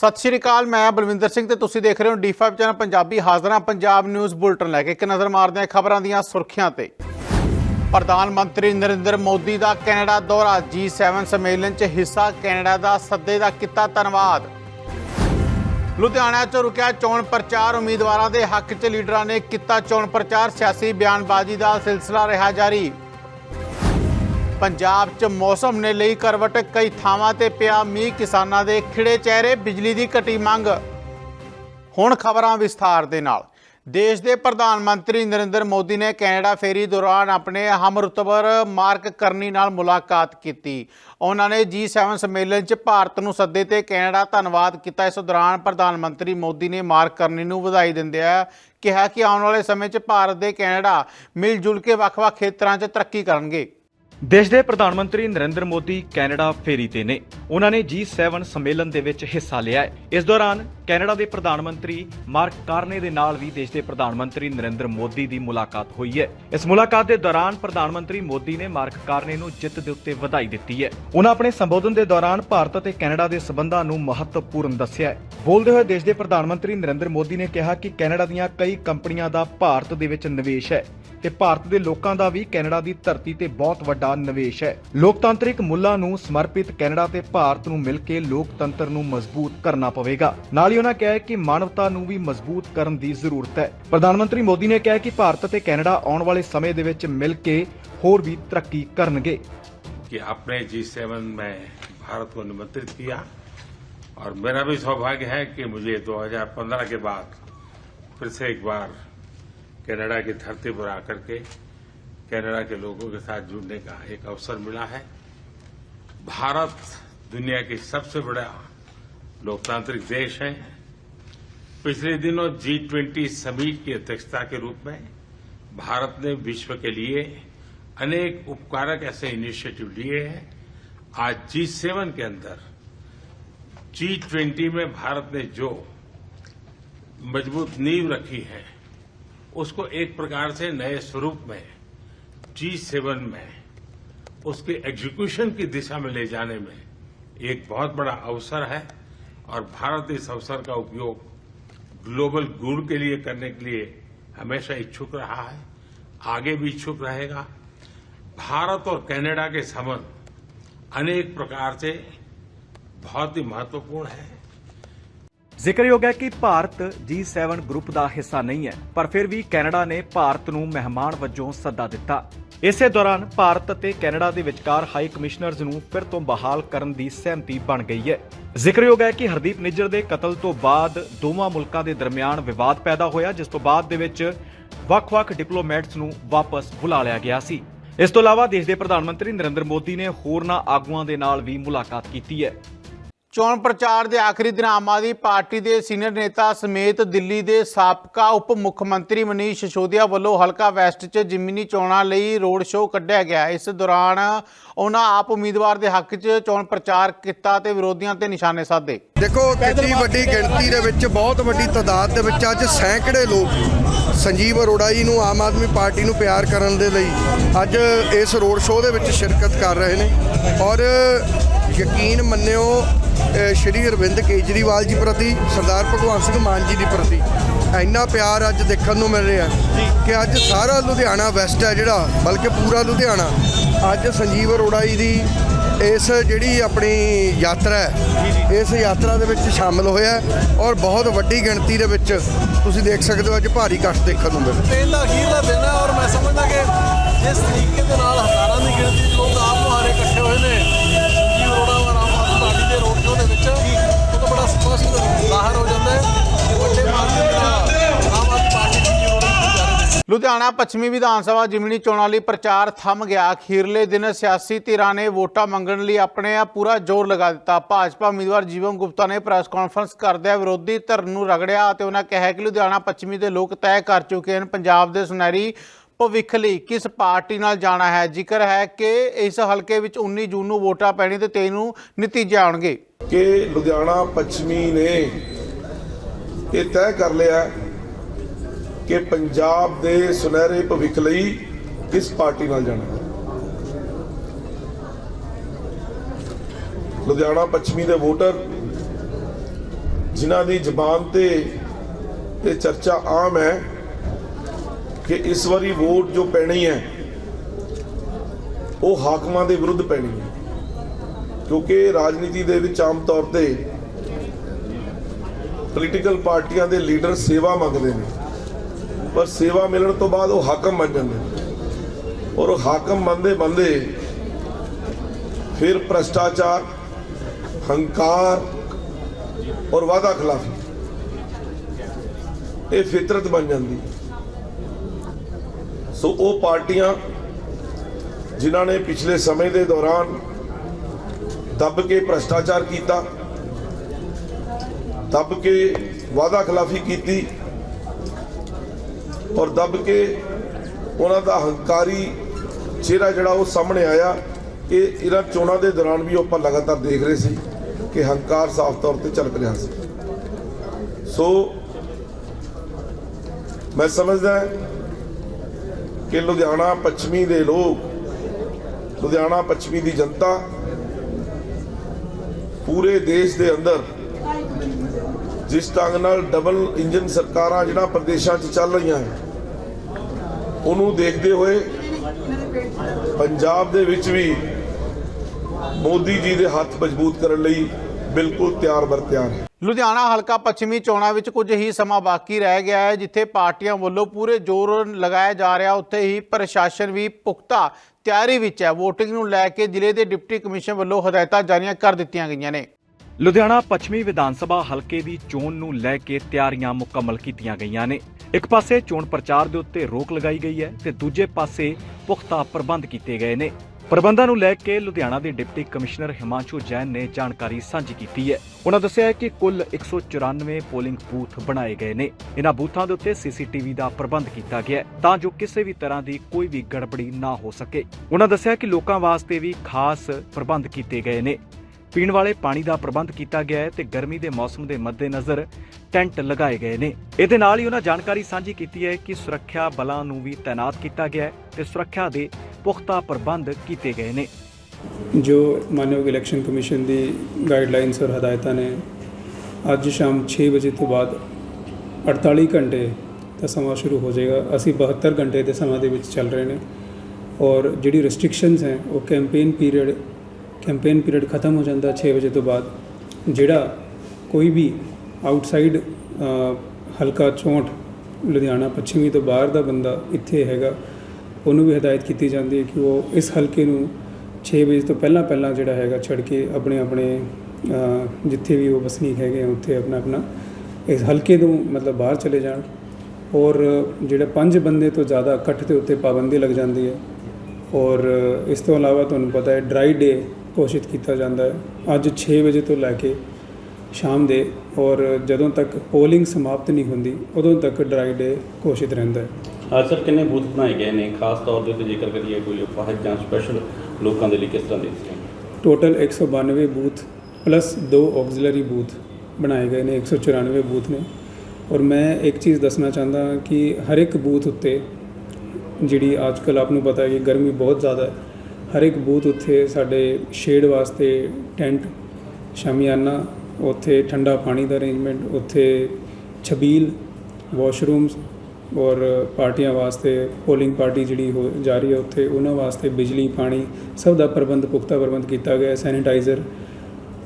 ਸਤਿ ਸ਼੍ਰੀ ਅਕਾਲ, ਮੈਂ ਬਲਵਿੰਦਰ ਸਿੰਘ ਤੇ ਤੁਸੀਂ ਦੇਖ ਰਹੇ ਹੋ ਡੀ5 ਚੈਨਲ ਪੰਜਾਬੀ ਹਾਜ਼ਰਾਂ, ਪੰਜਾਬ ਨਿਊਜ਼ ਬੁਲਟਨ ਲੈ ਕੇ ਇੱਕ ਨਜ਼ਰ ਮਾਰਦੇ ਹਾਂ ਖਬਰਾਂ ਦੀਆਂ ਸੁਰਖੀਆਂ ਤੇ। ਪ੍ਰਧਾਨ ਮੰਤਰੀ ਨਰਿੰਦਰ ਮੋਦੀ ਦਾ ਕੈਨੇਡਾ ਦੌਰਾ G7 ਸੰਮੇਲਨ 'ਚ ਹਿੱਸਾ ਕੈਨੇਡਾ ਦਾ ਸੱਦੇ ਦਾ ਕੀਤਾ ਧੰਨਵਾਦ। ਲੁਧਿਆਣਾ 'ਚ ਰੁਕਿਆ ਚੋਣ ਪ੍ਰਚਾਰ, ਉਮੀਦਵਾਰਾਂ ਦੇ ਹੱਕ 'ਚ ਲੀਡਰਾਂ ਨੇ ਕੀਤਾ ਚੋਣ ਪ੍ਰਚਾਰ, ਸਿਆਸੀ ਬਿਆਨਬਾਜ਼ੀ ਦਾ ਸਿਲਸਿਲਾ ਰਿਹਾ ਜਾਰੀ। ਪੰਜਾਬ 'ਚ ਮੌਸਮ ਨੇ ਲਈ ਕਰਵਟ, ਕਈ ਥਾਵਾਂ ਤੇ ਪਿਆ ਮੀਂਹ, ਕਿਸਾਨਾਂ ਦੇ ਖਿੜੇ ਚਿਹਰੇ, ਬਿਜਲੀ ਦੀ ਘਟੀ ਮੰਗ। ਹੁਣ ਖਬਰਾਂ ਵਿਸਥਾਰ ਦੇ ਨਾਲ। ਦੇਸ਼ ਦੇ ਪ੍ਰਧਾਨ ਮੰਤਰੀ ਨਰਿੰਦਰ ਮੋਦੀ ਨੇ ਕੈਨੇਡਾ ਫੇਰੀ ਦੌਰਾਨ ਆਪਣੇ ਹਮਰੁਤਬਰ ਮਾਰਕ ਕਰਨੀ ਨਾਲ ਮੁਲਾਕਾਤ ਕੀਤੀ। ਉਹਨਾਂ ਨੇ G7 ਸੰਮੇਲਨ 'ਚ ਭਾਰਤ ਨੂੰ ਸੱਦੇ ਤੇ ਕੈਨੇਡਾ ਧੰਨਵਾਦ ਕੀਤਾ। ਇਸ ਦੌਰਾਨ ਪ੍ਰਧਾਨ ਮੰਤਰੀ ਮੋਦੀ ਨੇ ਮਾਰਕ ਕਰਨੀ ਨੂੰ ਵਧਾਈ ਦਿੰਦਿਆਂ ਕਿਹਾ ਕਿ ਆਉਣ ਵਾਲੇ ਸਮੇਂ 'ਚ ਭਾਰਤ ਦੇ ਕੈਨੇਡਾ ਮਿਲ ਜੁਲ ਕੇ ਵੱਖ-ਵੱਖ ਖੇਤਰਾਂ 'ਚ ਤਰੱਕੀ ਕਰਨਗੇ। ਦੇਸ਼ ਦੇ ਪ੍ਰਧਾਨ ਮੰਤਰੀ ਨਰਿੰਦਰ ਮੋਦੀ ਕੈਨੇਡਾ ਫੇਰੀ ਤੇ ਨੇ। ਉਹਨਾਂ ਨੇ G7 ਸੰਮੇਲਨ ਦੇ ਵਿੱਚ ਹਿੱਸਾ ਲਿਆ ਹੈ। ਇਸ ਦੌਰਾਨ ਕੈਨੇਡਾ ਦੇ ਪ੍ਰਧਾਨ ਮੰਤਰੀ ਮਾਰਕ ਕਾਰਨੇ ਦੇ ਨਾਲ ਵੀ ਦੇਸ਼ ਦੇ ਪ੍ਰਧਾਨ ਮੰਤਰੀ ਨਰਿੰਦਰ ਮੋਦੀ ਦੀ ਮੁਲਾਕਾਤ ਹੋਈ ਹੈ। ਇਸ ਮੁਲਾਕਾਤ ਦੇ ਦੌਰਾਨ ਪ੍ਰਧਾਨ ਮੰਤਰੀ ਮੋਦੀ ਨੇ ਮਾਰਕ ਕਾਰਨੇ ਨੂੰ ਜਿੱਤ ਦੇ ਉੱਤੇ ਵਧਾਈ ਦਿੱਤੀ ਹੈ। ਉਹਨਾਂ ਆਪਣੇ ਸੰਬੋਧਨ ਦੇ ਦੌਰਾਨ ਭਾਰਤ ਅਤੇ ਕੈਨੇਡਾ ਦੇ ਸਬੰਧਾਂ ਨੂੰ ਮਹੱਤਵਪੂਰਨ ਦੱਸਿਆ ਹੈ। ਬੋਲਦੇ ਹੋਏ ਦੇਸ਼ ਦੇ ਪ੍ਰਧਾਨ ਮੰਤਰੀ ਨਰਿੰਦਰ ਮੋਦੀ ਨੇ ਕਿਹਾ ਕਿ ਕੈਨੇਡਾ ਦੀਆਂ ਕਈ ਕੰਪਨੀਆਂ ਦਾ ਭਾਰਤ ਦੇ ਵਿੱਚ ਨਿਵੇਸ਼ ਹੈ। ਤੇ ਭਾਰਤ ਦੇ ਲੋਕਾਂ ਦਾ ਵੀ ਕੈਨੇਡਾ ਦੀ ਧਰਤੀ ਤੇ ਬਹੁਤ ਵੱਡਾ ਨਿਵੇਸ਼ ਹੈ ਲੋਕਤਾਂਤਰਿਕ ਮੁੱਲਾਂ ਨੂੰ ਸਮਰਪਿਤ ਕੈਨੇਡਾ ਤੇ ਭਾਰਤ ਨੂੰ ਮਿਲ ਕੇ ਲੋਕਤੰਤਰ ਨੂੰ ਮਜ਼ਬੂਤ ਕਰਨਾ ਪਵੇਗਾ ਨਾਲ ਹੀ ਉਹਨਾਂ ਕਿਹਾ ਹੈ ਕਿ ਮਾਨਵਤਾ ਨੂੰ ਵੀ ਮਜ਼ਬੂਤ ਕਰਨ ਦੀ ਜ਼ਰੂਰਤ ਹੈ ਪ੍ਰਧਾਨ ਮੰਤਰੀ ਮੋਦੀ ਨੇ ਕਿਹਾ ਕਿ ਭਾਰਤ ਅਤੇ ਕੈਨੇਡਾ ਆਉਣ ਵਾਲੇ ਸਮੇਂ ਦੇ ਵਿੱਚ ਮਿਲ ਕੇ ਹੋਰ ਵੀ ਤਰੱਕੀ ਕਰਨਗੇ कि आपने जी सेवन में भारत को निमंत्रित किया और मेरा भी सौभाग्य है कि मुझे 2015 के बाद फिर से एक बार कनाडा की धरती पर आकर के कनाडा के लोगों के साथ जुड़ने का एक अवसर मिला है। भारत दुनिया की सबसे बड़ा लोकतांत्रिक देश है। पिछले दिनों जी ट्वेंटी समिट की अध्यक्षता के रूप में भारत ने विश्व के लिए अनेक उपकारक ऐसे इनिशिएटिव लिए हैं। आज जी सेवन के अंदर जी ट्वेंटी में भारत ने जो मज़बूत नींव रखी है उसको एक प्रकार से नए स्वरूप में जी सेवन में, उसके एग्जीक्यूशन की दिशा में ले जाने में एक बहुत बड़ा अवसर है और भारत इस अवसर का उपयोग ग्लोबल गुड के लिए करने के लिए हमेशा इच्छुक रहा है, आगे भी इच्छुक रहेगा। भारत और कनाडा के संबंध अनेक प्रकार से बहुत ही महत्वपूर्ण है। ਜ਼ਿਕਰਯੋਗ ਹੈ ਕਿ ਭਾਰਤ G7 ਗਰੁੱਪ ਦਾ ਹਿੱਸਾ ਨਹੀਂ ਹੈ, ਪਰ ਫਿਰ ਵੀ ਕੈਨੇਡਾ ਨੇ ਭਾਰਤ ਨੂੰ ਮਹਿਮਾਨ ਵਜੋਂ ਸੱਦਾ ਦਿੱਤਾ। ਇਸੇ ਦੌਰਾਨ ਭਾਰਤ ਅਤੇ ਕੈਨੇਡਾ ਦੇ ਵਿਚਕਾਰ ਹਾਈ ਕਮਿਸ਼ਨਰਜ਼ ਨੂੰ ਫਿਰ ਤੋਂ ਬਹਾਲ ਕਰਨ ਦੀ ਸਹਿਮਤੀ ਬਣ ਗਈ ਹੈ। ਜ਼ਿਕਰਯੋਗ ਹੈ ਕਿ ਹਰਦੀਪ ਨਿੱਜਰ ਦੇ ਕਤਲ ਤੋਂ ਬਾਅਦ ਦੋਵਾਂ ਮੁਲਕਾਂ ਦੇ ਦਰਮਿਆਨ ਵਿਵਾਦ ਪੈਦਾ ਹੋਇਆ, ਜਿਸ ਤੋਂ ਬਾਅਦ ਦੇ ਵਿੱਚ ਵੱਖ-ਵੱਖ ਡਿਪਲੋਮੈਟਸ ਨੂੰ ਵਾਪਸ ਬੁਲਾ ਲਿਆ ਗਿਆ ਸੀ। ਇਸ ਤੋਂ ਇਲਾਵਾ ਦੇਸ਼ ਦੇ ਪ੍ਰਧਾਨ ਮੰਤਰੀ ਨਰਿੰਦਰ ਮੋਦੀ ਨੇ ਹੋਰਨਾਂ ਆਗੂਆਂ ਦੇ ਨਾਲ ਵੀ ਮੁਲਾਕਾਤ ਕੀਤੀ ਹੈ। ਚੋਣ ਪ੍ਰਚਾਰ ਦੇ ਆਖਰੀ ਦਿਨ ਆਮ ਆਦਮੀ ਪਾਰਟੀ ਦੇ ਸੀਨੀਅਰ ਨੇਤਾ ਸਮੇਤ ਦਿੱਲੀ ਦੇ ਸਾਬਕਾ ਉਪ ਮੁੱਖ ਮੰਤਰੀ ਮਨੀਸ਼ ਸਿਸੋਦੀਆ ਵੱਲੋਂ ਹਲਕਾ ਵੈਸਟ 'ਚ ਜ਼ਿਮਨੀ ਚੋਣਾਂ ਲਈ ਰੋਡ ਸ਼ੋਅ ਕੱਢਿਆ ਗਿਆ। ਇਸ ਦੌਰਾਨ ਉਹਨਾਂ ਆਪ ਉਮੀਦਵਾਰ ਦੇ ਹੱਕ 'ਚ ਚੋਣ ਪ੍ਰਚਾਰ ਕੀਤਾ ਤੇ ਵਿਰੋਧੀਆਂ ਤੇ ਨਿਸ਼ਾਨੇ ਸਾਧੇ। ਦੇਖੋ, ਕਿੰਨੀ ਵੱਡੀ ਗਿਣਤੀ ਦੇ ਵਿੱਚ, ਬਹੁਤ ਵੱਡੀ ਤਾਦਾਦ ਦੇ ਵਿੱਚ ਅੱਜ ਸੈਂਕੜੇ ਲੋਕ ਸੰਜੀਵ ਅਰੋੜਾ ਜੀ ਨੂੰ ਆਮ ਆਦਮੀ ਪਾਰਟੀ ਨੂੰ ਪਿਆਰ ਕਰਨ ਦੇ ਲਈ ਅੱਜ ਇਸ ਰੋਡ ਸ਼ੋਅ ਦੇ ਵਿੱਚ ਸ਼ਿਰਕਤ ਕਰ ਰਹੇ ਨੇ। ਔਰ ਯਕੀਨ ਮੰਨਿਓ ਸ਼੍ਰੀ ਅਰਵਿੰਦ ਕੇਜਰੀਵਾਲ ਜੀ ਪ੍ਰਤੀ ਸਰਦਾਰ ਭਗਵੰਤ ਸਿੰਘ ਮਾਨ ਜੀ ਦੀ ਪ੍ਰਤੀ। ਇੰਨਾ ਪਿਆਰ ਅੱਜ ਦੇਖਣ ਨੂੰ ਮਿਲ ਰਿਹਾ ਕਿ ਅੱਜ ਸਾਰਾ ਲੁਧਿਆਣਾ ਵੈਸਟ ਹੈ ਜਿਹੜਾ ਬਲਕਿ ਪੂਰਾ ਲੁਧਿਆਣਾ। ਅੱਜ ਸੰਜੀਵ ਅਰੋੜਾ ਜੀ ਦੀ ਇਸ ਜਿਹੜੀ ਆਪਣੀ ਯਾਤਰਾ ਹੈ ਇਸ ਯਾਤਰਾ ਦੇ ਵਿੱਚ ਸ਼ਾਮਲ ਹੋਇਆ ਔਰ ਬਹੁਤ ਵੱਡੀ ਗਿਣਤੀ ਦੇ ਵਿੱਚ ਤੁਸੀਂ ਦੇਖ ਸਕਦੇ ਹੋ ਅੱਜ ਭਾਰੀ ਇਕੱਠ ਦੇਖਣ ਨੂੰ ਮਿਲ ਰਿਹਾ। ਟ੍ਰੇਨ ਦਾ ਅਖੀਰਲਾ ਦਿਨ ਹੈ ਔਰ ਮੈਂ ਸਮਝਦਾ ਕਿ ਜਿਸ ਲੁਧਿਆਣਾ ਪੱਛਮੀ ਵਿਧਾਨ ਸਭਾ ਜ਼ਿਮਨੀ ਚੋਣਾਂ ਲਈ ਪ੍ਰਚਾਰ ਥੰਮ ਗਿਆ। ਅਖੀਰਲੇ ਦਿਨ ਸਿਆਸੀ ਧਿਰਾਂ ਨੇ ਵੋਟਾਂ ਮੰਗਣ ਲਈ ਆਪਣੇ ਆ ਪੂਰਾ ਜ਼ੋਰ ਲਗਾ ਦਿੱਤਾ। ਭਾਜਪਾ ਉਮੀਦਵਾਰ ਜੀਵਨ ਗੁਪਤਾ ਨੇ ਪ੍ਰੈਸ ਕਾਨਫਰੰਸ ਕਰਦਿਆਂ ਵਿਰੋਧੀ ਧਿਰ ਨੂੰ ਰਗੜਿਆ ਅਤੇ ਉਹਨਾਂ ਕਿਹਾ ਕਿ ਲੁਧਿਆਣਾ ਪੱਛਮੀ ਦੇ ਲੋਕ ਤੈਅ ਕਰ ਚੁੱਕੇ ਹਨ। ਪੰਜਾਬ ਦੇ ਸੁਨਹਿਰੀ ਭਵਿੱਖ ਲਈ ਕਿਸ ਪਾਰਟੀ ਨਾਲ ਜਾਣਾ ਹੈ? ਜ਼ਿਕਰ ਹੈ ਕਿ ਇਸ ਹਲਕੇ ਵਿੱਚ 19 ਜੂਨ ਨੂੰ ਵੋਟਾਂ ਪੈਣੀ ਤੇ 23 ਨੂੰ ਨਤੀਜੇ ਆਉਣਗੇ। ਕਿ ਲੁਧਿਆਣਾ ਪੱਛਮੀ ਨੇ ਇਹ ਤੈਅ ਕਰ ਲਿਆ ਕਿ ਪੰਜਾਬ ਦੇ ਸੁਨਹਿਰੇ ਭਵਿੱਖ ਲਈ ਕਿਸ ਪਾਰਟੀ ਨਾਲ ਜਾਣਾ? ਲੁਧਿਆਣਾ ਪੱਛਮੀ ਦੇ ਵੋਟਰ, ਜਿਨ੍ਹਾਂ ਦੀ ਜ਼ਬਾਨ ਤੇ ਇਹ ਚਰਚਾ ਆਮ ਹੈ ਕਿ ਇਸ ਵਾਰੀ ਵੋਟ ਜੋ ਪੈਣੀ ਹੈ, ਉਹ ਹਾਕਮਾਂ ਦੇ ਵਿਰੁੱਧ ਪੈਣੀ ਹੈ। ਕਿਉਂਕਿ ਰਾਜਨੀਤੀ ਦੇ ਵਿੱਚ ਆਮ ਤੌਰ ਤੇ ਪੋਲੀਟੀਕਲ ਪਾਰਟੀਆਂ ਦੇ ਲੀਡਰ ਸੇਵਾ ਮੰਗਦੇ ਨੇ। ਪਰ ਸੇਵਾ ਮਿਲਣ ਤੋਂ ਬਾਅਦ ਉਹ ਹਾਕਮ ਬਣ ਜਾਂਦੇ ਔਰ ਉਹ ਹਾਕਮ ਬਣਦੇ ਬਣਦੇ ਫਿਰ ਭ੍ਰਸ਼ਟਾਚਾਰ, ਹੰਕਾਰ ਔਰ ਵਾਦਾ ਖਿਲਾਫੀ। ਇਹ ਫਿਤਰਤ ਬਣ ਜਾਂਦੀ। ਸੋ ਉਹ ਪਾਰਟੀਆਂ ਜਿਨ੍ਹਾਂ ਨੇ ਪਿਛਲੇ ਸਮੇਂ ਦੇ ਦੌਰਾਨ ਦੱਬ ਕੇ ਭ੍ਰਸ਼ਟਾਚਾਰ ਕੀਤਾ, ਦੱਬ ਕੇ ਵਾਦਾ ਖਿਲਾਫੀ ਕੀਤੀ ਔਰ ਦੱਬ ਕੇ ਉਹਨਾਂ ਦਾ ਹੰਕਾਰੀ ਚਿਹਰਾ ਜਿਹੜਾ ਉਹ ਸਾਹਮਣੇ ਆਇਆ ਇਹ ਇਹਨਾਂ ਚੋਣਾਂ ਦੇ ਦੌਰਾਨ ਵੀ ਆਪਾਂ ਲਗਾਤਾਰ ਦੇਖ ਰਹੇ ਸੀ ਕਿ ਹੰਕਾਰ ਸਾਫ਼ ਤੌਰ ਤੇ ਝਲਕ ਰਿਹਾ ਸੀ। ਸੋ ਮੈਂ ਸਮਝਦਾ ਕਿ ਲੁਧਿਆਣਾ ਪੱਛਮੀ ਦੇ ਲੋਕ, ਲੁਧਿਆਣਾ ਪੱਛਮੀ ਦੀ ਜਨਤਾ ਪੂਰੇ ਦੇਸ਼ ਦੇ ਅੰਦਰ ਜਿਸ ਢੰਗ ਨਾਲ ਡਬਲ ਇੰਜਨ ਸਰਕਾਰਾਂ ਜਿਹੜਾ ਪ੍ਰਦੇਸ਼ਾਂ 'ਚ ਚੱਲ ਰਹੀਆਂ ਹੈ ਉਹਨੂੰ ਦੇਖਦੇ ਹੋਏ ਪੰਜਾਬ ਦੇ ਵਿੱਚ ਵੀ ਮੋਦੀ ਜੀ ਦੇ ਹੱਥ ਮਜ਼ਬੂਤ ਕਰਨ ਲਈ ਬਿਲਕੁਲ ਤਿਆਰ ਬਰ ਤਿਆਰ ਹੈ। ਲੁਧਿਆਣਾ ਹਲਕਾ ਪੱਛਮੀ ਚੋਣਾਂ ਵਿੱਚ ਕੁਝ ਹੀ ਸਮਾਂ ਬਾਕੀ ਰਹਿ ਗਿਆ ਹੈ, ਜਿੱਥੇ ਪਾਰਟੀਆਂ ਵੱਲੋਂ ਪੂਰੇ ਜ਼ੋਰ ਲਗਾਇਆ ਜਾ ਰਿਹਾ, ਉੱਥੇ ਹੀ ਪ੍ਰਸ਼ਾਸਨ ਵੀ ਪੁਖਤਾ ਤਿਆਰੀ ਵਿੱਚ ਹੈ। VOTING ਨੂੰ ਲੈ ਕੇ ਜ਼ਿਲ੍ਹੇ ਦੇ ਡਿਪਟੀ ਕਮਿਸ਼ਨ ਵੱਲੋਂ ਹਦਾਇਤਾਂ ਜਾਰੀਆਂ ਕਰ ਦਿੱਤੀਆਂ ਗਈਆਂ ਨੇ। ਲੁਧਿਆਣਾ ਪੱਛਮੀ ਵਿਧਾਨ ਸਭਾ ਹਲਕੇ ਦੀ ਚੋਣ ਨੂੰ ਲੈ ਕੇ ਤਿਆਰੀਆਂ ਮੁਕੰਮਲ ਕੀਤੀਆਂ ਗਈਆਂ ਨੇ। ਇੱਕ ਪਾਸੇ ਚੋਣ ਪ੍ਰਚਾਰ ਦੇ ਉੱਤੇ ਰੋਕ ਲਗਾਈ ਗਈ ਹੈ ਤੇ ਦੂਜੇ ਪਾਸੇ ਪੁਖਤਾ ਪ੍ਰਬੰਧ ਕੀਤੇ ਗਏ ਨੇ। ਪ੍ਰਬੰਧਾਂ ਨੂੰ ਲੈ ਕੇ ਲੁਧਿਆਣਾ ਦੇ ਡਿਪਟੀ ਕਮਿਸ਼ਨਰ ਹਿਮਾਂਸ਼ੂ ਜੈਨ ਨੇ ਜਾਣਕਾਰੀ ਸਾਂਝੀ ਕੀਤੀ ਹੈ। ਉਹਨਾਂ ਦੱਸਿਆ ਹੈ ਕਿ ਕੁੱਲ 194 ਪੋਲਿੰਗ ਬੂਥ ਬਣਾਏ ਗਏ ਨੇ। ਇਹਨਾਂ ਬੂਥਾਂ ਦੇ ਉੱਤੇ ਸੀਸੀਟੀਵੀ ਦਾ ਪ੍ਰਬੰਧ ਕੀਤਾ ਗਿਆ ਤਾਂ ਜੋ ਕਿਸੇ ਵੀ ਤਰ੍ਹਾਂ ਦੀ ਕੋਈ ਵੀ ਗੜਬੜੀ ਨਾ ਹੋ ਸਕੇ। ਉਹਨਾਂ ਦੱਸਿਆ ਕਿ ਲੋਕਾਂ ਵਾਸਤੇ ਵੀ ਖਾਸ ਪ੍ਰਬੰਧ ਕੀਤੇ ਗਏ ਨੇ। ਪੀਣ ਵਾਲੇ ਪਾਣੀ ਦਾ ਪ੍ਰਬੰਧ ਕੀਤਾ ਗਿਆ ਹੈ ਤੇ ਗਰਮੀ ਦੇ ਮੌਸਮ ਦੇ ਮੱਦੇਨਜ਼ਰ ਟੈਂਟ ਲਗਾਏ ਗਏ ਨੇ। ਇਹਦੇ ਨਾਲ ਹੀ ਉਹਨਾਂ ਜਾਣਕਾਰੀ ਸਾਂਝੀ ਕੀਤੀ ਹੈ ਕਿ ਸੁਰੱਖਿਆ ਬਲਾਂ ਨੂੰ ਵੀ ਤਾਇਨਾਤ ਕੀਤਾ ਗਿਆ ਹੈ ਤੇ ਸੁਰੱਖਿਆ ਦੇ ਪੁਖਤਾ ਪ੍ਰਬੰਧ ਕੀਤੇ ਗਏ ਨੇ। ਜੋ ਮਾਨਯੋਗ ਇਲੈਕਸ਼ਨ ਕਮਿਸ਼ਨ ਦੀ ਗਾਈਡਲਾਈਨਸ ਔਰ ਹਦਾਇਤਾਂ ਨੇ, ਅੱਜ ਸ਼ਾਮ 6 ਵਜੇ ਤੋਂ ਬਾਅਦ 48 ਘੰਟੇ ਦਾ ਸਮਾਂ ਸ਼ੁਰੂ ਹੋ ਜਾਏਗਾ। ਅਸੀਂ 72 ਘੰਟੇ ਦੇ ਸਮਾਂ ਦੇ ਵਿੱਚ ਚੱਲ ਰਹੇ ਨੇ ਔਰ ਜਿਹੜੀ ਰੈਸਟ੍ਰਿਕਸ਼ਨਸ ਹੈ, ਉਹ ਕੈਂਪੇਨ ਪੀਰੀਅਡ ਕੈਂਪੇਨ ਪੀਰੀਅਡ ਖਤਮ ਹੋ ਜਾਂਦਾ 6 ਵਜੇ ਤੋਂ ਬਾਅਦ, ਜਿਹੜਾ ਕੋਈ ਵੀ ਆਊਟਸਾਈਡ ਹਲਕਾ 64 ਲੁਧਿਆਣਾ ਪੱਛਮੀ ਤੋਂ ਬਾਹਰ ਦਾ ਬੰਦਾ ਇੱਥੇ ਹੈਗਾ, ਉਹਨੂੰ ਵੀ ਹਦਾਇਤ ਕੀਤੀ ਜਾਂਦੀ ਹੈ ਕਿ ਉਹ ਇਸ ਹਲਕੇ ਨੂੰ 6 ਵਜੇ ਤੋਂ ਪਹਿਲਾਂ ਪਹਿਲਾਂ ਜਿਹੜਾ ਹੈਗਾ ਛੱਡ ਕੇ ਆਪਣੇ ਆਪਣੇ ਜਿੱਥੇ ਵੀ ਉਹ ਵਸਨੀਕ ਹੈਗੇ ਆ, ਉੱਥੇ ਆਪਣਾ ਆਪਣਾ ਇਸ ਹਲਕੇ ਤੋਂ ਮਤਲਬ ਬਾਹਰ ਚਲੇ ਜਾਣ। ਔਰ ਜਿਹੜੇ ਪੰਜ ਬੰਦੇ ਤੋਂ ਜ਼ਿਆਦਾ ਇਕੱਠ ਦੇ ਉੱਤੇ ਪਾਬੰਦੀ ਲੱਗ ਜਾਂਦੀ ਹੈ। ਔਰ ਇਸ ਤੋਂ ਇਲਾਵਾ ਤੁਹਾਨੂੰ ਪਤਾ ਹੈ, ਡਰਾਈ ਡੇ ਘੋਸ਼ਿਤ ਕੀਤਾ ਜਾਂਦਾ ਹੈ। ਅੱਜ 6 ਵਜੇ ਤੋਂ ਲੈ ਕੇ ਸ਼ਾਮ ਦੇ ਔਰ ਜਦੋਂ ਤੱਕ ਪੋਲਿੰਗ ਸਮਾਪਤ ਨਹੀਂ ਹੁੰਦੀ ਉਦੋਂ ਤੱਕ ਡਰਾਈ ਡੇ ਘੋਸ਼ਿਤ ਰਹਿੰਦਾ ਹੈ। ਸਰ ਕਿੰਨੇ ਬੂਥ ਬਣਾਏ ਗਏ ਨੇ? ਖਾਸ ਤੌਰ ਦੇ ਉੱਤੇ ਜੇਕਰ ਕਰੀਏ ਕੋਈ ਅਪਾਹਜ ਜਾਂ ਸਪੈਸ਼ਲ ਲੋਕਾਂ ਦੇ ਲਈ ਕਿਸ ਤਰ੍ਹਾਂ ਦੇ ਟੋਟਲ 192 ਬੂਥ ਪਲੱਸ ਦੋ ਆਕਜ਼ਿਲਰੀ ਬੂਥ ਬਣਾਏ ਗਏ ਨੇ 194 ਬੂਥ ਨੇ। ਔਰ ਮੈਂ ਇੱਕ ਚੀਜ਼ ਦੱਸਣਾ ਚਾਹੁੰਦਾ ਕਿ ਹਰ ਇੱਕ ਬੂਥ ਉੱਤੇ ਜਿਹੜੀ ਅੱਜਕੱਲ ਆਪ ਨੂੰ ਪਤਾ ਹੈ ਕਿ ਗਰਮੀ ਬਹੁਤ ਜ਼ਿਆਦਾ ਹੈ। ਹਰ ਇੱਕ ਬੂਥ ਉੱਥੇ ਸਾਡੇ ਸ਼ੇਡ ਵਾਸਤੇ ਟੈਂਟ ਸ਼ਾਮਿਆਨਾ, ਉੱਥੇ ਠੰਡਾ ਪਾਣੀ ਦਾ ਅਰੇਂਜਮੈਂਟ ਉੱਥੇ ਛਬੀਲ ਵਾਸ਼ਰੂਮਸ ਔਰ ਪਾਰਟੀਆਂ ਵਾਸਤੇ ਪੋਲਿੰਗ ਪਾਰਟੀ ਜਿਹੜੀ ਹੋ ਜਾ ਰਹੀ ਹੈ ਉੱਥੇ, ਉਹਨਾਂ ਵਾਸਤੇ ਬਿਜਲੀ, ਪਾਣੀ ਸਭ ਦਾ ਪ੍ਰਬੰਧ, ਪੁਖਤਾ ਪ੍ਰਬੰਧ ਕੀਤਾ ਗਿਆ ਹੈ ਸੈਨੀਟਾਈਜ਼ਰ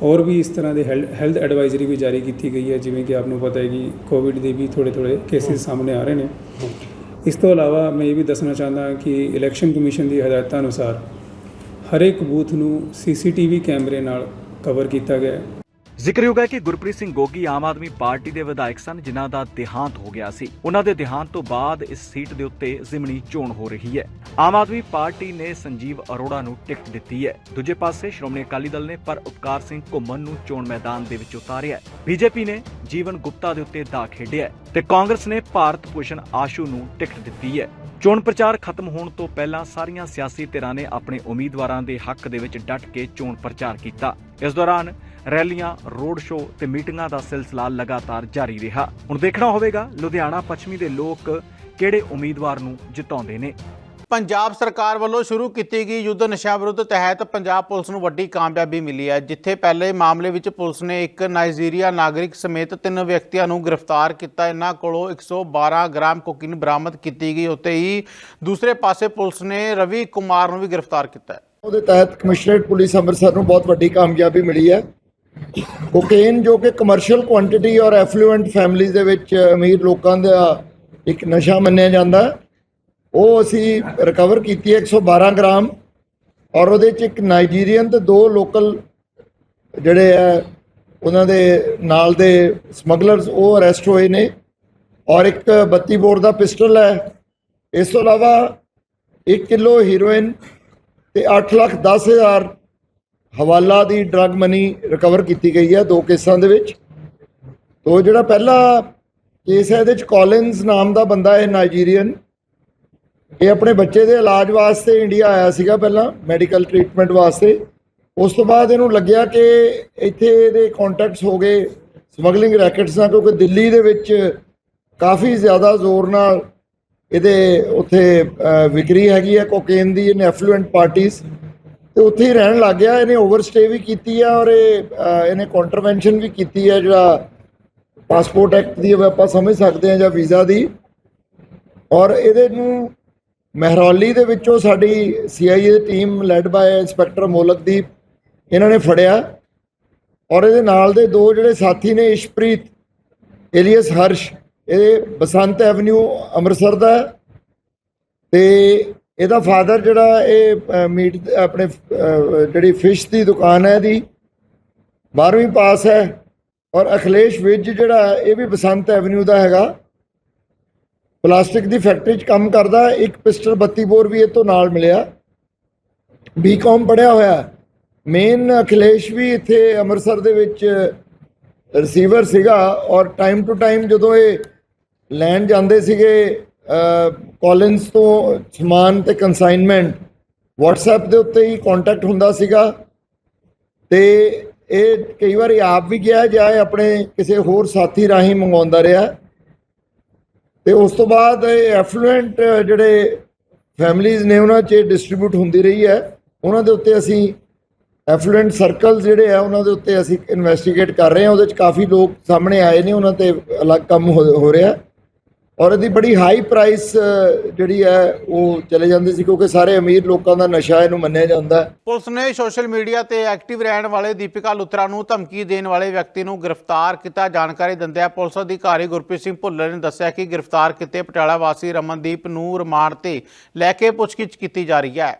ਔਰ ਵੀ ਇਸ ਤਰ੍ਹਾਂ ਦੇ ਹੈਲਥ ਐਡਵਾਈਜ਼ਰੀ ਵੀ ਜਾਰੀ ਕੀਤੀ ਗਈ ਹੈ, ਜਿਵੇਂ ਕਿ ਆਪ ਨੂੰ ਪਤਾ ਹੈ ਕਿ ਕੋਵਿਡ ਦੇ ਵੀ ਥੋੜੇ ਥੋੜੇ ਕੇਸਿਸ ਸਾਹਮਣੇ ਆ ਰਹੇ ਨੇ। ਇਸ ਤੋਂ ਇਲਾਵਾ ਮੈਂ ਇਹ ਵੀ ਦੱਸਣਾ ਚਾਹੁੰਦਾ ਕਿ ਇਲੈਕਸ਼ਨ ਕਮਿਸ਼ਨ ਦੀ ਹਦਾਇਤਾਂ ਅਨੁਸਾਰ ਹਰ ਬੂਥ ਨੂੰ ਸੀਸੀਟੀਵੀ ਕੈਮਰੇ ਨਾਲ ਕਵਰ ਕੀਤਾ ਗਿਆ ਹੈ। ਜ਼ਿਕਰਯੋਗ ਹੈ ਕਿ ਗੁਰਪ੍ਰੀਤ ਸਿੰਘ ਗੋਗੀ ਆਮ ਆਦਮੀ ਪਾਰਟੀ ਦੇ ਵਿਧਾਇਕ ਸਨ, ਜਿਨ੍ਹਾਂ ਦਾ ਦੇਹਾਂਤ ਹੋ ਗਿਆ ਸੀ। ਉਹਨਾਂ ਦੇ ਦੇਹਾਂਤ ਤੋਂ ਬਾਅਦ ਇਸ ਸੀਟ ਦੇ ਉੱਤੇ ਜ਼ਿਮਨੀ ਚੋਣ ਹੋ ਰਹੀ ਹੈ। ਆਮ ਆਦਮੀ ਪਾਰਟੀ ਨੇ ਸੰਜੀਵ ਅਰੋੜਾ ਨੂੰ ਟਿਕਟ ਦਿੱਤੀ ਹੈ। ਦੂਜੇ ਪਾਸੇ ਸ਼੍ਰੋਮਣੀ ਅਕਾਲੀ ਦਲ ਨੇ ਪਰ ਉਪਕਾਰ ਸਿੰਘ ਘੁੰਮਣ ਨੂੰ ਚੋਣ ਮੈਦਾਨ ਦੇ ਵਿੱਚ ਉਤਾਰਿਆ ਹੈ। ਬੀਜੇਪੀ ਨੇ ਜੀਵਨ ਗੁਪਤਾ ਦੇ ਉੱਤੇ ਦਾ ਖੇਡਿਆ ਤੇ ਕਾਂਗਰਸ ਨੇ ਭਾਰਤ ਭੂਸ਼ਣ ਆਸ਼ੂ ਨੂੰ ਟਿਕਟ ਦਿੱਤੀ ਹੈ। ਚੋਣ ਪ੍ਰਚਾਰ ਖਤਮ ਹੋਣ ਤੋਂ ਪਹਿਲਾਂ ਸਾਰੀਆਂ ਸਿਆਸੀ ਧਿਰਾਂ ਨੇ ਆਪਣੇ ਉਮੀਦਵਾਰਾਂ ਦੇ ਹੱਕ ਦੇ ਵਿੱਚ ਡਟ ਕੇ ਚੋਣ ਪ੍ਰਚਾਰ ਕੀਤਾ। ਇਸ ਦੌਰਾਨ ਰੈਲੀਆਂ, ਰੋਡ ਸ਼ੋਅ ਤੇ ਮੀਟਿੰਗਾਂ ਦਾ ਸਿਲਸਿਲਾ ਲਗਾਤਾਰ ਜਾਰੀ ਰਿਹਾ। ਹੁਣ ਦੇਖਣਾ ਹੋਵੇਗਾ, ਲੁਧਿਆਣਾ ਪੱਛਮੀ ਦੇ ਲੋਕ ਕਿਹੜੇ ਉਮੀਦਵਾਰ ਨੂੰ ਜਿਤਾਉਂਦੇ ਨੇ। ਪੰਜਾਬ ਸਰਕਾਰ ਵੱਲੋਂ ਸ਼ੁਰੂ ਕੀਤੀ ਗਈ ਯੁੱਧ ਨਸ਼ਾ ਵਿਰੁੱਧ ਤਹਿਤ ਪੰਜਾਬ ਪੁਲਿਸ ਨੂੰ ਵੱਡੀ ਕਾਮਯਾਬੀ ਮਿਲੀ ਹੈ, ਜਿੱਥੇ ਪਹਿਲੇ ਮਾਮਲੇ ਵਿੱਚ ਪੁਲਿਸ ਨੇ ਇੱਕ ਨਾਈਜੀਰੀਆ ਨਾਗਰਿਕ ਸਮੇਤ ਤਿੰਨ ਵਿਅਕਤੀਆਂ ਨੂੰ ਗ੍ਰਿਫਤਾਰ ਕੀਤਾ। ਇਹਨਾਂ ਕੋਲੋਂ 112 ਗ੍ਰਾਮ ਕੋਕੀਨ ਬਰਾਮਦ ਕੀਤੀ ਗਈ। ਉੱਤੇ ਹੀ ਦੂਸਰੇ ਪਾਸੇ ਪੁਲਿਸ ਨੇ ਰਵੀ ਕੁਮਾਰ ਨੂੰ ਵੀ ਗ੍ਰਿਫਤਾਰ ਕੀਤਾ ਉਹਦੇ ਤਹਿਤ ਕਮਿਸ਼ਨਰੇਟ ਪੁਲਿਸ ਅੰਮ੍ਰਿਤਸਰ ਨੂੰ ਬਹੁਤ ਵੱਡੀ ਕਾਮਯਾਬੀ ਮਿਲੀ ਹੈ। ਕੋਕੇਨ ਜੋ ਕਿ ਕਮਰਸ਼ੀਅਲ ਕੁਆਂਟੀਟੀ ਔਰ ਐਫਲੂਐਂਟ ਫੈਮਿਲੀਜ਼ ਦੇ ਵਿੱਚ ਅਮੀਰ ਲੋਕਾਂ ਦਾ ਇੱਕ ਨਸ਼ਾ ਮੰਨਿਆ ਜਾਂਦਾ ਉਹ ਅਸੀਂ ਰਿਕਵਰ ਕੀਤੀ ਹੈ 112 ਗ੍ਰਾਮ ਔਰ ਉਹਦੇ ਚ ਇੱਕ ਨਾਈਜੀਰੀਅਨ ਤੇ ਦੋ ਲੋਕਲ ਜਿਹੜੇ ਹੈ, ਉਹਨਾਂ ਦੇ ਨਾਲ ਦੇ ਸਮਗਲਰਸ ਉਹ ਅਰੈਸਟ ਹੋਏ ਨੇ ਔਰ ਇੱਕ 32 ਬੋਰ ਦਾ ਪਿਸਟਲ ਹੈ। ਇਸ ਤੋਂ ਇਲਾਵਾ 1 ਕਿਲੋ ਹੀਰੋਇਨ ਤੇ 8 ਲੱਖ 10 ਹਜ਼ਾਰ ਹਵਾਲਾ ਦੀ ਡਰਗ ਮਨੀ ਰਿਕਵਰ ਕੀਤੀ ਗਈ ਹੈ ਦੋ ਕੇਸਾਂ ਦੇ ਵਿੱਚ। ਤੋ ਜਿਹੜਾ ਪਹਿਲਾ ਕੇਸ ਹੈ, ਇਹਦੇ ਚ ਕੋਲਿਨਸ ਨਾਮ ਦਾ ਬੰਦਾ ਹੈ ਨਾਈਜੀਰੀਅਨ ਇਹ ਆਪਣੇ ਬੱਚੇ ਦੇ ਇਲਾਜ ਵਾਸਤੇ ਇੰਡੀਆ ਆਇਆ ਸੀਗਾ ਪਹਿਲਾਂ ਮੈਡੀਕਲ ਟ੍ਰੀਟਮੈਂਟ ਵਾਸਤੇ। ਉਸ ਤੋਂ ਬਾਅਦ ਇਹਨੂੰ ਲੱਗਿਆ ਕਿ ਇੱਥੇ ਇਹਦੇ ਕੰਟੈਕਟਸ ਹੋ ਗਏ ਸਮਗਲਿੰਗ ਰੈਕਟਸ ਨਾਲ, ਕਿਉਂਕਿ ਦਿੱਲੀ ਦੇ ਵਿੱਚ ਕਾਫੀ ਜ਼ਿਆਦਾ ਜ਼ੋਰ ਨਾਲ ਇਹਦੇ ਉੱਥੇ ਵਿਕਰੀ ਹੈਗੀ ਹੈ ਕੋਕੇਨ ਦੀ ਇਨ ਐਫਲੂਐਂਟ ਪਾਰਟੀਆਂ ਤੇ ਉੱਥੇ ਹੀ ਰਹਿਣ ਲੱਗ ਗਿਆ, ਇਹਨੇ ਓਵਰਸਟੇ ਵੀ ਕੀਤੀ ਹੈ ਔਰ ਇਹ ਇਹਨੇ ਕੰਟਰਵੈਂਸ਼ਨ ਵੀ ਕੀਤੀ ਹੈ ਜਿਹੜਾ ਪਾਸਪੋਰਟ ਐਕਟ ਦੀ ਆਪਾਂ ਸਮਝ ਸਕਦੇ ਹਾਂ ਜਾਂ ਵੀਜ਼ਾ ਦੀ। ਔਰ ਇਹਦੇ ਨੂੰ ਮਹਿਰੌਲੀ ਦੇ ਵਿੱਚੋਂ ਸਾਡੀ CIA the team led by inspector Molakdeep, ਇਹਨਾਂ ਨੇ ਫੜਿਆ ਔਰ ਇਹਦੇ ਨਾਲ ਦੇ ਦੋ ਜਿਹੜੇ ਸਾਥੀ ਨੇ, ਇਸ਼ਪ੍ਰੀਤ, ਏਲੀਅਸ ਹਰਸ਼, ਇਹ ਬਸੰਤ ਐਵਨਿਊ ਅੰਮ੍ਰਿਤਸਰ ਦਾ ਹੈ ਤੇ ਇਹਦਾ ਫਾਦਰ ਜਿਹੜਾ ਇਹ ਮੀਟ, ਆਪਣੇ ਜਿਹੜੀ ਫਿਸ਼ ਦੀ ਦੁਕਾਨ ਹੈ ਇਹਦੀ 12ਵੀਂ ਪਾਸ ਹੈ ਔਰ ਅਖਿਲੇਸ਼ ਵਿਜ ਜਿਹੜਾ ਇਹ ਵੀ ਬਸੰਤ ਐਵਨਿਊ ਦਾ ਹੈਗਾ। ਪਲਾਸਟਿਕ ਦੀ ਫੈਕਟਰੀ 'ਚ ਕੰਮ ਕਰਦਾ, ਇੱਕ ਪਿਸਟਲ 32 ਬੋਰ ਵੀ ਇਹ ਤੋਂ ਨਾਲ ਮਿਲਿਆ। ਬੀਕਾਮ ਪੜਿਆ ਹੋਇਆ ਮੇਨ ਅਖਿਲੇਸ਼ ਵੀ ਇੱਥੇ ਅੰਮ੍ਰਿਤਸਰ ਦੇ ਵਿੱਚ ਰਿਸੀਵਰ ਸੀਗਾ ਔਰ ਟਾਈਮ ਟੂ ਟਾਈਮ ਜਦੋਂ ਇਹ ਲੈਣ ਜਾਂਦੇ ਸੀਗੇ ਕਾਲਿੰਸ ਤੋਂ ਸਮਾਨ ਤੇ ਕੰਸਾਈਨਮੈਂਟ WhatsApp ਦੇ ਉੱਤੇ ਹੀ ਕੰਟੈਕਟ ਹੁੰਦਾ ਸੀਗਾ। ਤੇ ਇਹ ਕਈ ਵਾਰੀ ਆਪ ਵੀ ਗਿਆ ਜਾਂ ਇਹ ਆਪਣੇ ਕਿਸੇ ਹੋਰ ਸਾਥੀ ਰਾਹੀਂ ਮੰਗਵਾਉਂਦਾ ਰਿਹਾ। ਤੇ ਉਸ ਤੋਂ ਬਾਅਦ ਇਹ ਐਫਲੂਐਂਟ ਜਿਹੜੇ ਫੈਮਿਲੀਆਂ ਨੇ ਉਹਨਾਂ 'ਚ ਡਿਸਟ੍ਰੀਬਿਊਟ ਹੁੰਦੀ ਰਹੀ ਹੈ। ਉਹਨਾਂ ਦੇ ਉੱਤੇ ਅਸੀਂ ਐਫਲੂਐਂਟ ਸਰਕਲ ਜਿਹੜੇ ਆ, ਉਹਨਾਂ ਦੇ ਉੱਤੇ ਅਸੀਂ ਇਨਵੈਸਟੀਗੇਟ ਕਰ ਰਹੇ ਹਾਂ। ਉਹਦੇ 'ਚ ਕਾਫੀ ਲੋਕ ਸਾਹਮਣੇ ਆਏ ਨੇ, ਉਹਨਾਂ ਤੇ ਅਲੱਗ ਕੰਮ ਹੋ ਹੋ ਰਿਹਾ। ਔਰ ਇਹਦੀ ਬੜੀ ਹਾਈ ਪ੍ਰਾਈਸ ਜਿਹੜੀ ਹੈ, ਉਹ ਚਲੇ ਜਾਂਦੀ ਸੀ ਕਿਉਂਕਿ ਸਾਰੇ ਅਮੀਰ ਲੋਕਾਂ ਦਾ ਨਸ਼ਾ ਇਹਨੂੰ ਮੰਨਿਆ ਜਾਂਦਾ ਹੈ। ਪੁਲਿਸ ਨੇ ਸੋਸ਼ਲ ਮੀਡੀਆ ਤੇ ਐਕਟਿਵ ਰਹਿਣ ਵਾਲੇ ਦੀਪਿਕਾ ਲੁਥਰਾ ਨੂੰ ਧਮਕੀ ਦੇਣ ਵਾਲੇ ਵਿਅਕਤੀ ਨੂੰ ਗ੍ਰਿਫਤਾਰ ਕੀਤਾ, ਜਾਣਕਾਰੀ ਦਿੰਦਿਆਂ ਪੁਲਿਸ ਅਧਿਕਾਰੀ ਗੁਰਪ੍ਰੀਤ ਸਿੰਘ ਭੁੱਲਰ ਨੇ ਦੱਸਿਆ ਕਿ ਗ੍ਰਿਫਤਾਰ ਕੀਤੇ ਪਟਿਆਲਾ ਵਾਸੀ ਰਮਨਦੀਪ ਨੂੰ ਰਿਮਾਂਡ ਤੇ ਲੈ ਕੇ ਪੁੱਛਗਿੱਛ ਕੀਤੀ ਜਾ ਰਹੀ ਹੈ।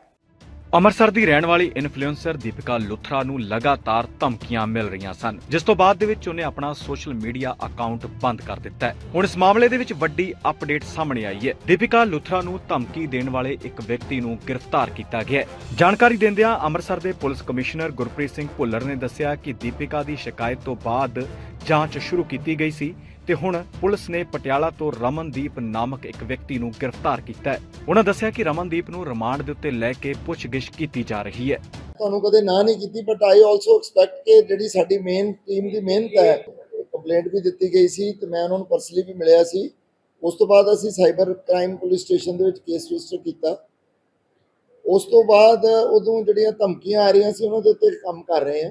ਅੰਮ੍ਰਿਤਸਰ ਦੀ ਰਹਿਣ ਵਾਲੀ ਇਨਫਲੂਐਂਸਰ ਦੀਪਿਕਾ ਲੁਥਰਾ ਨੂੰ ਲਗਾਤਾਰ ਧਮਕੀਆਂ ਮਿਲ ਰਹੀਆਂ ਸਨ, ਜਿਸ ਤੋਂ ਬਾਅਦ ਦੇ ਵਿੱਚ ਉਹਨੇ ਆਪਣਾ ਸੋਸ਼ਲ ਮੀਡੀਆ ਅਕਾਊਂਟ ਬੰਦ ਕਰ ਦਿੱਤਾ ਹੈ। ਹੁਣ ਇਸ ਮਾਮਲੇ ਦੇ ਵਿੱਚ ਵੱਡੀ ਅਪਡੇਟ ਸਾਹਮਣੇ ਆਈ ਹੈ। ਦੀਪਿਕਾ ਲੁਥਰਾ ਨੂੰ ਧਮਕੀ ਦੇਣ ਵਾਲੇ ਇੱਕ ਵਿਅਕਤੀ ਨੂੰ ਗ੍ਰਿਫਤਾਰ ਕੀਤਾ ਗਿਆ ਹੈ। ਜਾਣਕਾਰੀ ਦਿੰਦਿਆਂ ਅੰਮ੍ਰਿਤਸਰ ਦੇ ਪੁਲਿਸ ਕਮਿਸ਼ਨਰ ਗੁਰਪ੍ਰੀਤ ਸਿੰਘ ਭੁੱਲਰ ਨੇ ਦੱਸਿਆ ਕਿ ਦੀਪਿਕਾ ਦੀ ਸ਼ਿਕਾਇਤ ਤੋਂ ਬਾਅਦ ਜਾਂਚ ਸ਼ੁਰੂ ਕੀਤੀ ਗਈ ਸੀ। ਤੇ ਹੁਣ ਪੁਲਿਸ ਨੇ ਪਟਿਆਲਾ ਤੋਂ ਰਮਨਦੀਪ ਨਾਮਕ ਇੱਕ ਵਿਅਕਤੀ ਨੂੰ ਗ੍ਰਿਫਤਾਰ ਕੀਤਾ ਹੈ। ਉਹਨਾਂ ਦੱਸਿਆ ਕਿ ਰਮਨਦੀਪ ਨੂੰ ਰਿਮਾਂਡ ਦੇ ਉੱਤੇ ਲੈ ਕੇ ਪੁੱਛਗਿੱਛ ਕੀਤੀ ਜਾ ਰਹੀ ਹੈ। ਤੁਹਾਨੂੰ ਕਦੇ ਨਾ ਨਹੀਂ ਕੀਤੀ ਬਟ ਆਈ ਆਲਸੋ ਐਕਸਪੈਕਟ ਕਿ ਜਿਹੜੀ ਸਾਡੀ ਮੇਨ ਟੀਮ ਦੀ ਮਿਹਨਤ ਹੈ ਕੰਪਲੇਂਟ ਵੀ ਦਿੱਤੀ ਗਈ ਸੀ ਤੇ ਮੈਂ ਉਹਨਾਂ ਨੂੰ ਪਰਸਨਲੀ ਵੀ ਮਿਲਿਆ ਸੀ। ਉਸ ਤੋਂ ਬਾਅਦ ਅਸੀਂ ਸਾਈਬਰ ਕ੍ਰਾਈਮ ਪੁਲਿਸ ਸਟੇਸ਼ਨ ਦੇ ਵਿੱਚ ਕੇਸ ਰਜਿਸਟਰ ਕੀਤਾ। ਉਸ ਤੋਂ ਬਾਅਦ ਉਦੋਂ ਜਿਹੜੀਆਂ ਧਮਕੀਆਂ ਆ ਰਹੀਆਂ ਸੀ, ਉਹਨਾਂ ਦੇ ਉੱਤੇ ਕੰਮ ਕਰ ਰਹੇ ਹਾਂ।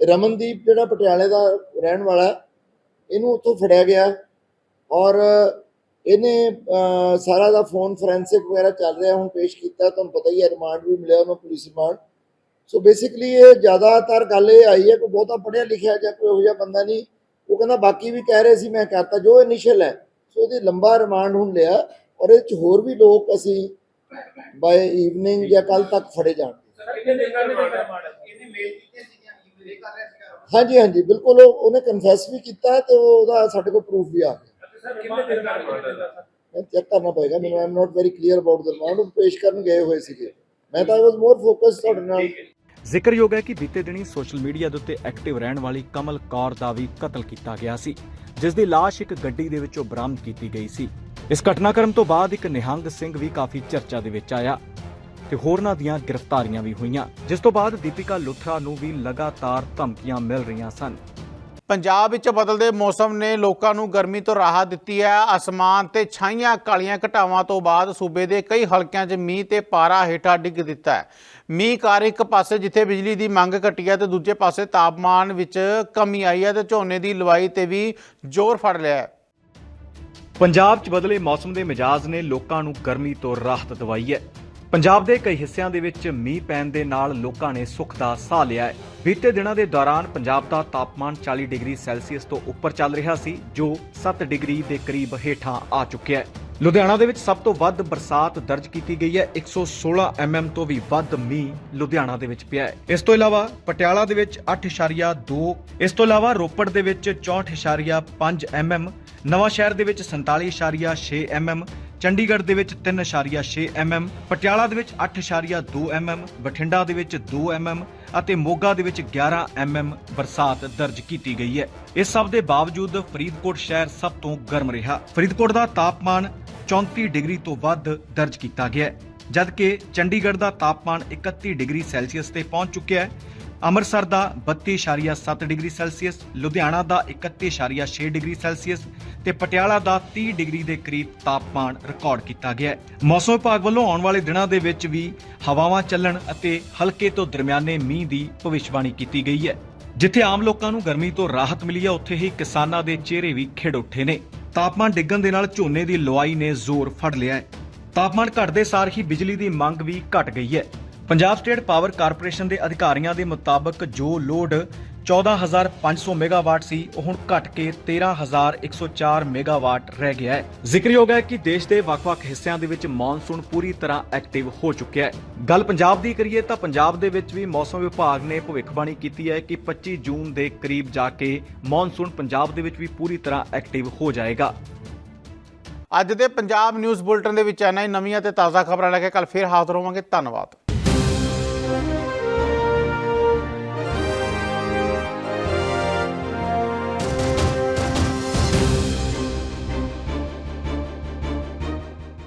ਰਮਨਦੀਪ ਜਿਹੜਾ ਪਟਿਆਲੇ ਦਾ ਰਹਿਣ ਵਾਲਾ ਇਹਨੂੰ ਉੱਥੋਂ ਫੜਿਆ ਗਿਆ ਔਰ ਇਹਨੇ ਸਾਰਾ ਦਾ ਫੋਨ ਫੋਰੈਂਸਿਕ ਵਗੈਰਾ ਚੱਲ ਰਿਹਾ, ਹੁਣ ਪੇਸ਼ ਕੀਤਾ, ਤੁਹਾਨੂੰ ਪਤਾ ਹੀ ਹੈ ਰਿਮਾਂਡ ਵੀ ਮਿਲਿਆ ਉਹਨੂੰ ਪੁਲਿਸ ਰਿਮਾਂਡ ਸੋ ਬੇਸਿਕਲੀ ਇਹ ਜ਼ਿਆਦਾਤਰ ਗੱਲ ਇਹ ਆਈ ਹੈ ਕਿ ਬਹੁਤਾ ਪੜ੍ਹਿਆ ਲਿਖਿਆ ਜਾਂ ਕੋਈ ਇਹੋ ਜਿਹਾ ਬੰਦਾ ਨਹੀਂ। ਉਹ ਕਹਿੰਦਾ, ਬਾਕੀ ਵੀ ਕਹਿ ਰਹੇ ਸੀ, ਮੈਂ ਕਰਤਾ ਜੋ ਇਨੀਸ਼ੀਅਲ ਹੈ, ਸੋ ਇਹਦੀ ਲੰਬਾ ਰਿਮਾਂਡ ਹੁਣ ਲਿਆ, ਔਰ ਇਹ ਚ ਹੋਰ ਵੀ ਲੋਕ ਅਸੀਂ ਬਾਏ ਈਵਨਿੰਗ ਜਾਂ ਕੱਲ ਤੱਕ ਫੜੇ ਜਾਣ ਹਾਂਜੀ ਹਾਂਜੀ, ਬਿਲਕੁਲ ਉਹ- ਉਹਨੇ ਕਨਫੈਸ ਵੀ ਕੀਤਾ ਹੈ ਤੇ ਉਹ- ਉਹਦਾ ਸਾਡੇ ਕੋਲ ਪ੍ਰੂਫ ਵੀ ਆ ਗਿਆ। ਚੈੱਕ ਕਰਨਾ ਪਏਗਾ, ਮੈਨੂੰ I not very clear about the remand ਪੇਸ਼ ਕਰਨ ਗਏ ਹੋਏ ਸੀਗੇ। ਮੈਂ ਤਾਂ ਆਈ ਵਾਸ ਮੋਰ ਫੋਕਸ ਤੁਹਾਡੇ ਨਾਲ। ਜ਼ਿਕਰਯੋਗ ਹੈ ਕਿ ਬੀਤੇ ਦਿਨੀ ਸੋਸ਼ਲ ਮੀਡੀਆ ਦੇ ਉੱਤੇ ਐਕਟਿਵ ਰਹਿਣ ਵਾਲੀ ਕਮਲ ਕੌਰ ਦਾ ਵੀ ਕਤਲ ਕੀਤਾ ਗਿਆ ਸੀ, ਜਿਸ ਦੀ ਲਾਸ਼ ਇੱਕ ਗੱਡੀ ਦੇ ਵਿੱਚੋਂ ਬਰਾਮਦ ਕੀਤੀ ਗਈ ਸੀ। ਇਸ ਘਟਨਾਕ੍ਰਮ ਤੋਂ ਬਾਅਦ ਇੱਕ ਨਿਹੰਗ ਸਿੰਘ ਵੀ ਕਾਫੀ ਚਰਚਾ ਦੇ ਵਿੱਚ ਆਇਆ। ਤੇ ਹੋਰਨਾਂ ਦੀਆਂ ਗ੍ਰਿਫਤਾਰੀਆਂ ਵੀ ਹੋਈਆਂ। ਜਿਸ ਤੋਂ ਬਾਅਦ ਦੀਪਿਕਾ ਲੁਥਰਾ ਨੂੰ ਵੀ ਲਗਾਤਾਰ ਧਮਕੀਆਂ ਮਿਲ ਰਹੀਆਂ ਸਨ। ਪੰਜਾਬ ਵਿੱਚ ਬਦਲਦੇ ਮੌਸਮ ਨੇ ਲੋਕਾਂ ਨੂੰ ਗਰਮੀ ਤੋਂ ਰਾਹਤ ਦਿੱਤੀ ਹੈ। ਅਸਮਾਨ ਤੇ ਛਾਈਆਂ ਕਾਲੀਆਂ ਘਟਾਵਾਂ ਤੋਂ ਬਾਅਦ ਸੂਬੇ ਦੇ ਕਈ ਹਲਕਿਆਂ 'ਚ ਮੀਂਹ ਤੇ ਪਾਰਾ ਹੇਠਾਂ ਡਿੱਗ ਦਿੱਤਾ ਹੈ। ਮੀਂਹ ਕਾਰ ਇੱਕ ਪਾਸੇ ਜਿੱਥੇ ਬਿਜਲੀ ਦੀ ਮੰਗ ਘਟੀ ਹੈ ਤੇ ਦੂਜੇ ਪਾਸੇ ਤਾਪਮਾਨ ਵਿੱਚ ਕਮੀ ਆਈ ਹੈ ਤੇ ਝੋਨੇ ਦੀ ਲਵਾਈ ਤੇ ਵੀ ਜ਼ੋਰ ਫੜ ਲਿਆ ਹੈ। ਪੰਜਾਬ 'ਚ ਬਦਲੇ ਮੌਸਮ ਦੇ ਮਿਜਾਜ਼ ਨੇ ਲੋਕਾਂ ਨੂੰ ਗਰਮੀ ਤੋਂ ਰਾਹਤ ਦਵਾਈ ਹੈ। ਪੰਜਾਬ ਦੇ ਕਈ ਹਿੱਸਿਆਂ ਦੇ ਵਿੱਚ ਮੀਂਹ ਪੈਣ ਦੇ ਨਾਲ ਲੋਕਾਂ ਨੇ ਸੁੱਖ ਦਾ ਸਾਹ ਲਿਆ ਹੈ। ਬੀਤੇ ਦਿਨਾਂ ਦੇ ਦੌਰਾਨ ਪੰਜਾਬ ਦਾ ਤਾਪਮਾਨ 40 ਡਿਗਰੀ ਸੈਲਸੀਅਸ ਤੋਂ ਉੱਪਰ ਚੱਲ ਰਿਹਾ ਸੀ, ਜੋ 7 ਡਿਗਰੀ ਦੇ ਕਰੀਬ ਹੇਠਾਂ ਆ ਚੁੱਕਿਆ ਹੈ। ਲੁਧਿਆਣਾ ਦੇ ਵਿੱਚ ਸਭ ਤੋਂ ਵੱਧ ਬਰਸਾਤ ਦਰਜ ਕੀਤੀ ਗਈ ਹੈ। 116 mm ਤੋਂ ਵੀ ਵੱਧ ਮੀਂਹ ਲੁਧਿਆਣਾ ਦੇ ਵਿੱਚ ਪਿਆ ਹੈ। ਇਸ ਤੋਂ ਇਲਾਵਾ ਪਟਿਆਲਾ ਦੇ ਵਿੱਚ 8.2 ਇਸ ਤੋਂ ਇਲਾਵਾ ਰੋਪੜ ਦੇ ਵਿੱਚ 64.5 mm ਨਵਾਂ ਸ਼ਹਿਰ ਦੇ ਵਿੱਚ 47.6 mm ਚੰਡੀਗੜ੍ਹ ਦੇ ਵਿੱਚ 3.6 mm ਪਟਿਆਲਾ ਦੇ ਵਿੱਚ 8.2 mm ਬਠਿੰਡਾ ਦੇ ਵਿੱਚ 2 mm ਅਤੇ ਮੋਗਾ ਦੇ ਵਿੱਚ 11 mm ਬਰਸਾਤ ਦਰਜ ਕੀਤੀ ਗਈ ਹੈ। ਇਸ ਸਭ ਦੇ ਬਾਵਜੂਦ ਫਰੀਦਕੋਟ ਸ਼ਹਿਰ ਸਭ ਤੋਂ ਗਰਮ ਰਿਹਾ। ਫਰੀਦਕੋਟ ਦਾ ਤਾਪਮਾਨ 34 ਡਿਗਰੀ ਤੋਂ ਵੱਧ ਦਰਜ ਕੀਤਾ ਗਿਆ ਹੈ, ਜਦਕਿ ਚੰਡੀਗੜ੍ਹ ਦਾ ਤਾਪਮਾਨ 31 ਡਿਗਰੀ ਸੈਲਸੀਅਸ ਤੇ ਪਹੁੰਚ ਚੁੱਕਿਆ ਹੈ। ਅੰਮ੍ਰਿਤਸਰ ਦਾ 32.7 ਡਿਗਰੀ ਸੈਲਸੀਅਸ, ਲੁਧਿਆਣਾ ਦਾ 31.6 ਡਿਗਰੀ ਸੈਲਸੀਅਸ ਤੇ ਪਟਿਆਲਾ ਦਾ 30 ਡਿਗਰੀ ਦੇ ਕਰੀਬ ਤਾਪਮਾਨ ਰਿਕਾਰਡ ਕੀਤਾ ਗਿਆ ਹੈ। ਮੌਸਮ ਵਿਭਾਗ ਵੱਲੋਂ ਆਉਣ ਵਾਲੇ ਦਿਨਾਂ ਦੇ ਵਿੱਚ ਵੀ ਹਵਾਵਾਂ ਚੱਲਣ ਅਤੇ ਹਲਕੇ ਤੋਂ ਦਰਮਿਆਨੇ ਮੀਂਹ ਦੀ ਭਵਿੱਖਬਾਣੀ ਕੀਤੀ ਗਈ ਹੈ। ਜਿੱਥੇ ਆਮ ਲੋਕਾਂ ਨੂੰ ਗਰਮੀ ਤੋਂ ਰਾਹਤ ਮਿਲੀ ਹੈ, ਉੱਥੇ ਹੀ ਕਿਸਾਨਾਂ ਦੇ ਚਿਹਰੇ ਵੀ ਖਿੜ ਉੱਠੇ ਨੇ। ਤਾਪਮਾਨ ਡਿੱਗਣ ਦੇ ਨਾਲ ਝੋਨੇ ਦੀ ਲਵਾਈ ਨੇ ਜ਼ੋਰ ਫੜ ਲਿਆ ਹੈ। ਤਾਪਮਾਨ ਘਟਦੇ ਸਾਰ ਹੀ ਬਿਜਲੀ ਦੀ ਮੰਗ ਵੀ ਘਟ ਗਈ ਹੈ। ਪੰਜਾਬ ਸਟੇਟ ਪਾਵਰ ਕਾਰਪੋਰੇਸ਼ਨ ਦੇ ਅਧਿਕਾਰੀਆਂ ਦੇ ਮੁਤਾਬਕ ਜੋ ਲੋਡ 14500 ਮੈਗਾਵਾਟ ਸੀ, ਉਹ ਹੁਣ ਘਟ ਕੇ 13104 ਮੈਗਾਵਾਟ ਰਹਿ ਗਿਆ ਹੈ। ਜ਼ਿਕਰਯੋਗ ਹੈ ਕਿ ਦੇਸ਼ ਦੇ ਵੱਖ-ਵੱਖ ਹਿੱਸਿਆਂ ਦੇ ਵਿੱਚ ਮੌਨਸੂਨ ਪੂਰੀ ਤਰ੍ਹਾਂ ਐਕਟਿਵ ਹੋ ਚੁੱਕਿਆ ਹੈ। ਗੱਲ ਪੰਜਾਬ ਦੀ ਕਰੀਏ ਤਾਂ ਪੰਜਾਬ ਦੇ ਵਿੱਚ ਵੀ ਮੌਸਮ ਵਿਭਾਗ ਨੇ ਭਵਿੱਖਬਾਣੀ ਕੀਤੀ ਹੈ ਕਿ 25 ਜੂਨ ਦੇ ਕਰੀਬ ਜਾ ਕੇ ਮੌਨਸੂਨ ਪੰਜਾਬ ਦੇ ਵਿੱਚ ਵੀ ਪੂਰੀ ਤਰ੍ਹਾਂ ਐਕਟਿਵ ਹੋ ਜਾਏਗਾ। ਅੱਜ ਦੇ ਪੰਜਾਬ ਨਿਊਜ਼ ਬੁਲਟਨ ਦੇ ਵਿੱਚ ਐਨਾ ਹੀ। ਨਵੀਆਂ ਤੇ ਤਾਜ਼ਾ ਖਬਰਾਂ ਲੈ ਕੇ ਕੱਲ ਫੇਰ ਹਾਜ਼ਰ ਹੋਵਾਂਗੇ। ਧੰਨਵਾਦ।